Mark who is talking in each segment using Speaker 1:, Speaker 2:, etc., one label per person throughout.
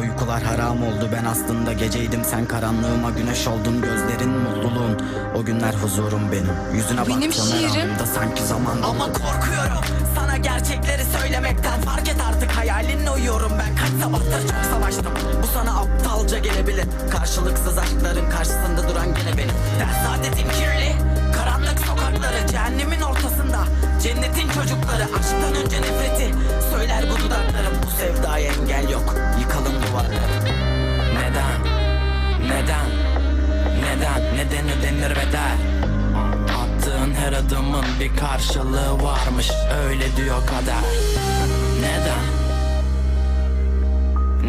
Speaker 1: Uykular haram oldu. Ben aslında geceydim. Sen karanlığıma güneş oldun. Gözlerin mutluluğun. O günler huzurum benim. Yüzüne
Speaker 2: Benim
Speaker 1: baktığım her
Speaker 2: şiirim.
Speaker 1: anımda sanki zaman Ama korkuyorum. Sana gerçekleri söylemekten Fark et artık. Hayalinle uyuyorum ben. Kaç sabahtır çok savaştım. Bu sana aptalca gelebilir. Karşılıksız aşkların karşısında duran gene benim Ders adetim kirli. Karanlık sokakları cehennemin ortasında. Cennetin çocukları aşktan
Speaker 3: adımın bir karşılığı varmış. Öyle diyor kader. Neden?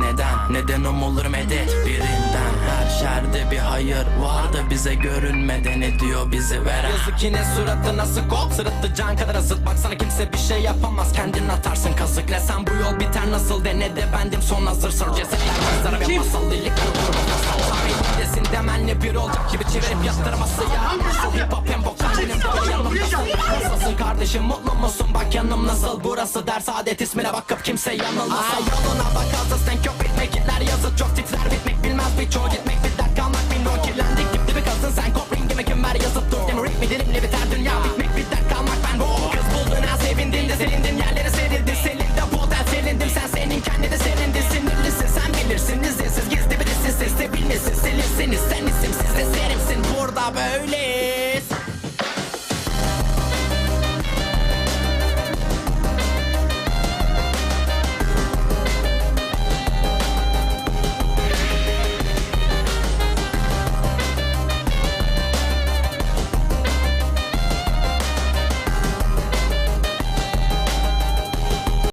Speaker 3: Neden? Neden umulur medet? Birinden Her şerde bir hayır var da bize görünmeden ediyor bizi veren? Yazık yine suratı nasıl kop Sırıttı can kadar asıt Baksana kimse bir şey yapamaz Kendin atarsın kazık. Ne sen bu yol biter nasıl de ne de bendim son hazır sır Cesetler manzara ve masal lilik kurdur masal Tarihinde demenle bir olacak gibi çevirip yatırması ya kardeşim mutlu musun? Bak yanım nasıl. Burası ders adet ismine bakıp kimse yanılmasın Yoluna bak sen yok bitmek kitler yazık çok titrer bitmek bilmez. Birçoğu gitmek bir dert kalmak bin rol kirlendik dip dibi kalsın sen. Kop ringime kümer yazıp dur Demir mi dilimle biter. Dünya bitmek bir dert kalmak. Ben bu Kız buldun ha sevindin de selindin yerlere serildi Selinde potel selindim. Sen senin kendi de serindi Sinirlisin sen bilirsin. İzinsiz gizli birisin Siz de bilmesin silirsiniz sen isimsiz de serimsin. Burada böyle